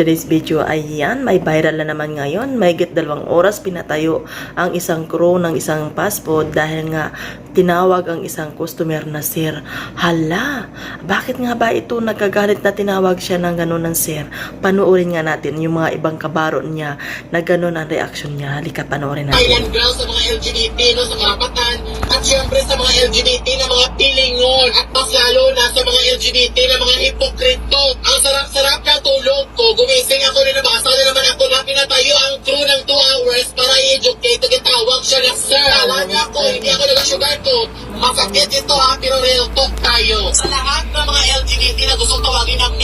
Today's video ay yan, may viral na naman ngayon. May git dalawang oras pinatayo ang isang crew ng isang food dahil nga tinawag ang isang customer na sir. Hala, bakit nga ba ito nagkagalit na tinawag siya ng gano'n ng sir? Panoorin nga natin yung mga ibang kabaro niya na gano'n ang reaksyon niya. Halika, panoorin natin. Island girls sa mga LGBT no, sa karapatan at syempre sa mga LGBT na mga pilingon at mas lalo na sa mga LGBT na mga hipokrito. Ang sarap-sarap na tulog ko, gumising ako na nabasa na naman ako na pinatayo ang crew ng 2 hours para i-educate tawag siya na sir. Alam niya ako, hindi ako nag-sugar coat. Masakit ito ha, pero real talk tayo. Sa lahat ng mga LGBT na gustong tawagin ng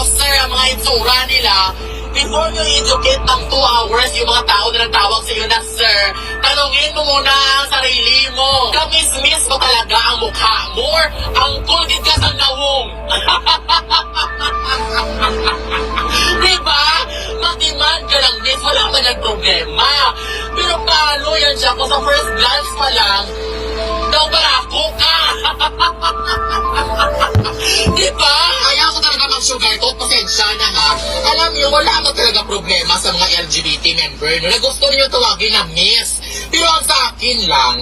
sir, ang mga itsura nila, Before you educate ng 2 hours yung mga tao na nagtawag sa iyo na sir, tanungin mo muna ang sarili mo. Kamis-miss mo talaga ang mukha mo or ang kulit ka sa nawong. diba? Mag-demand ka ng miss, wala ka ng problema. Pero paano yan siya kung sa first glance pa lang, daw barako ka. No, na gusto niyo tawagin na miss. Pero ang sa akin lang,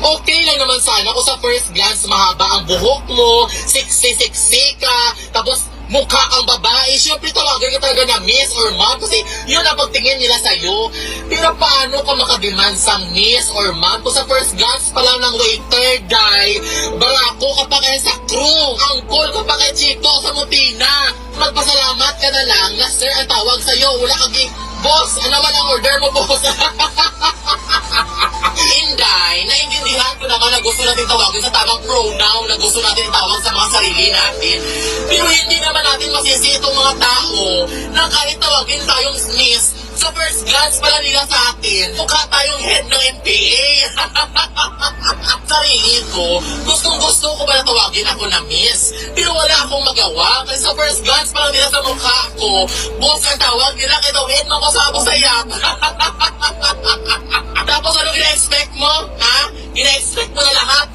okay lang naman sana kung sa first glance mahaba ang buhok mo, sexy-sexy ka, tapos mukha kang babae, syempre tawagan ka talaga na miss or ma'am kasi yun ang pagtingin nila sa'yo. Pero paano ka makademand sa miss or ma'am kung sa first glance pa lang ng waiter, die, barako ka pa kaya sa crew, ang cool ka pa kay Chico sa Mutina. Magpasalamat ka na lang na sir ang tawag sa'yo, wala kang boss, ano man ang order mo boss? Inday, naiintindihan ko naman na gusto natin tawagin sa tamang pronoun na gusto natin itawag sa mga sarili natin. Pero hindi naman natin masisi itong mga tao na kahit tawagin tayong miss, sa first glance pala nila sa atin, mukha tayong head ng MPA. sarili ko, gustong gusto ko ba na tawagin ako na miss? Pero wala akong magawa kasi sa first glance pa lang nila sa mukha ko, boss ang tawag nila kaya daw head mo ko sa sa Tapos ano gina-expect mo? Ha? Gina-expect mo na lahat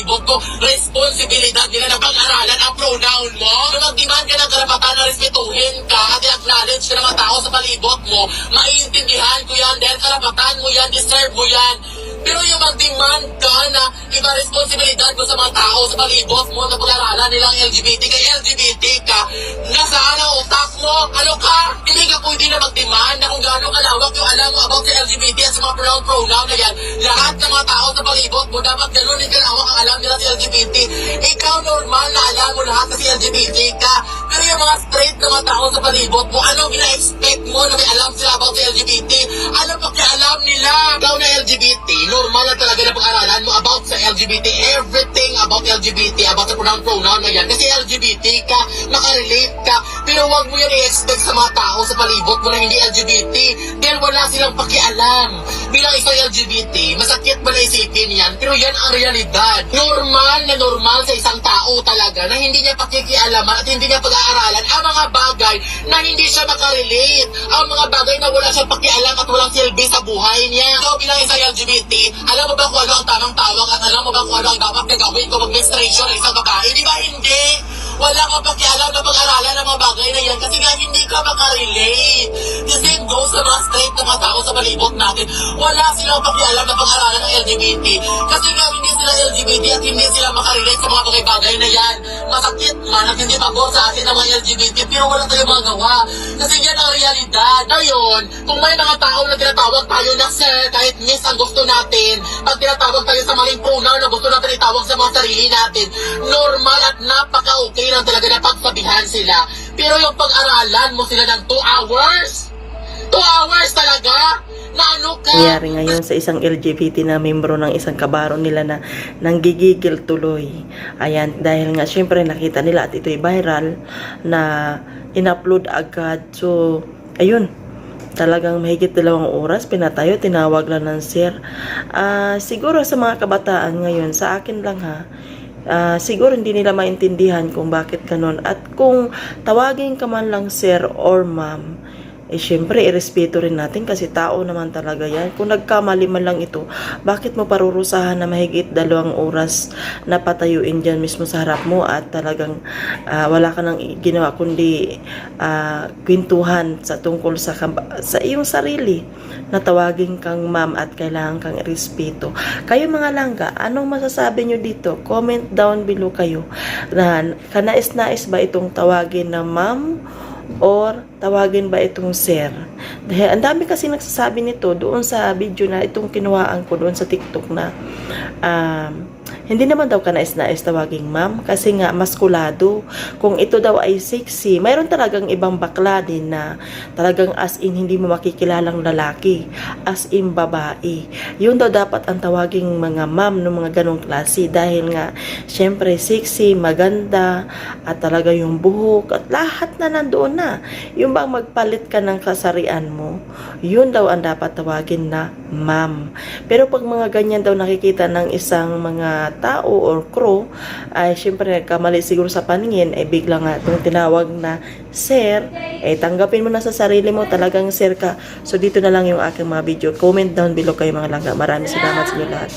palibot ko, responsibilidad nila na pag-aralan ang pronoun mo? Kung mag-demand ka ng karapatan na respetuhin ka at i-acknowledge ka ng mga tao sa palibot mo, maiintindihan ko yan dahil karapatan mo yan, deserve mo yan. Pero yung mag-demand ka na iba responsibilidad mo sa mga tao sa palibot mo na pag-aralan nilang LGBT kay LGBT ka, nasaan ang utak mo? Ano ka? Hindi ka pwede na mag-demand na kung gaano kalawak yung alam mo about sa LGBT at sa mga pronoun pronoun na yan. Lahat ng mga tao sa palibot mo dapat ganun din kalawak ang alam nila sa LGBT. Ikaw normal na alam mo lahat na si LGBT ka. Pero yung mga straight na mga tao sa palibot mo, ano gina-expect mo na may alam sila about sa LGBT? Ano pa kaya alam nila? Ikaw na LGBT, normal na talaga na pag-aralan mo about sa LGBT, everything about LGBT, about sa pronoun pronoun na yan. Kasi LGBT ka, makarelate ka, pero wag mo yan i-expect palibot mo na hindi LGBT dahil wala silang pakialam. Bilang isang LGBT, masakit ba na isipin yan? Pero yan ang realidad. Normal na normal sa isang tao talaga na hindi niya pakikialaman at hindi niya pag-aaralan ang mga bagay na hindi siya makarelate. Ang mga bagay na wala siyang pakialam at walang silbi sa buhay niya. Ikaw bilang isang LGBT, alam mo ba kung ano ang tamang tawag at alam mo ba kung ano ang dapat na gawin kung Wala kang pakialam na pag-aralan ng mga bagay na yan kasi nga hindi ka makarelate. The same goes sa mga straight na mga tao sa palibot natin. Wala silang pakialam na pag-aralan ng LGBT. Kasi nga hindi sila LGBT at hindi sila makarelate sa mga bagay-bagay na yan. Masakit man at hindi pabor sa atin ng mga LGBT pero wala tayong magawa. Kasi yan ang realidad. Ngayon, kung may mga tao na tinatawag tayo na sir, kahit miss ang gusto natin, pag tinatawag tayo sa maling pronoun na gusto natin itawag sa mga sarili natin, normal at napaka-okay lang talaga na pagsabihan sila. Pero yung pag-aralan mo sila ng 2 hours, 2 hours talaga, na ano ka? nangyari ngayon sa isang LGBT na membro ng isang kabaro nila na nanggigigil tuloy. Ayan, dahil nga syempre nakita nila at ito'y viral na in-upload agad. So, ayun, talagang mahigit dalawang oras, pinatayo, tinawag lang ng sir. Ah, siguro sa mga kabataan ngayon, sa akin lang ha, ah, siguro hindi nila maintindihan kung bakit ganun. At kung tawagin ka man lang sir or ma'am, eh syempre, irespeto rin natin kasi tao naman talaga yan. Kung nagkamali man lang ito, bakit mo parurusahan na mahigit dalawang oras na patayuin dyan mismo sa harap mo at talagang ah, wala ka nang ginawa kundi ah, kwentuhan sa tungkol sa, sa iyong sarili na tawagin kang ma'am at kailangan kang irespeto. Kayo mga langga, anong masasabi nyo dito? Comment down below kayo na kanais-nais ba itong tawagin na ma'am or tawagin ba itong sir? Dahil ang dami kasi nagsasabi nito doon sa video na itong kinuhaan ko doon sa TikTok na um, hindi naman daw kanais-nais tawaging ma'am kasi nga maskulado. Kung ito daw ay sexy, mayroon talagang ibang bakla din na talagang as in hindi mo makikilalang lalaki, as in babae. Yun daw dapat ang tawaging mga ma'am ng mga ganong klase dahil nga syempre sexy, maganda, at talaga yung buhok at lahat na nandoon na. Yung bang magpalit ka ng kasarian mo, yun daw ang dapat tawagin na ma'am. Pero pag mga ganyan daw nakikita ng isang mga tao or crew, ay syempre nagkamali siguro sa paningin, ay bigla nga itong tinawag na sir, ay tanggapin mo na sa sarili mo, talagang sir ka. So dito na lang yung aking mga video. Comment down below kayo mga langga. Maraming salamat sa inyo lahat.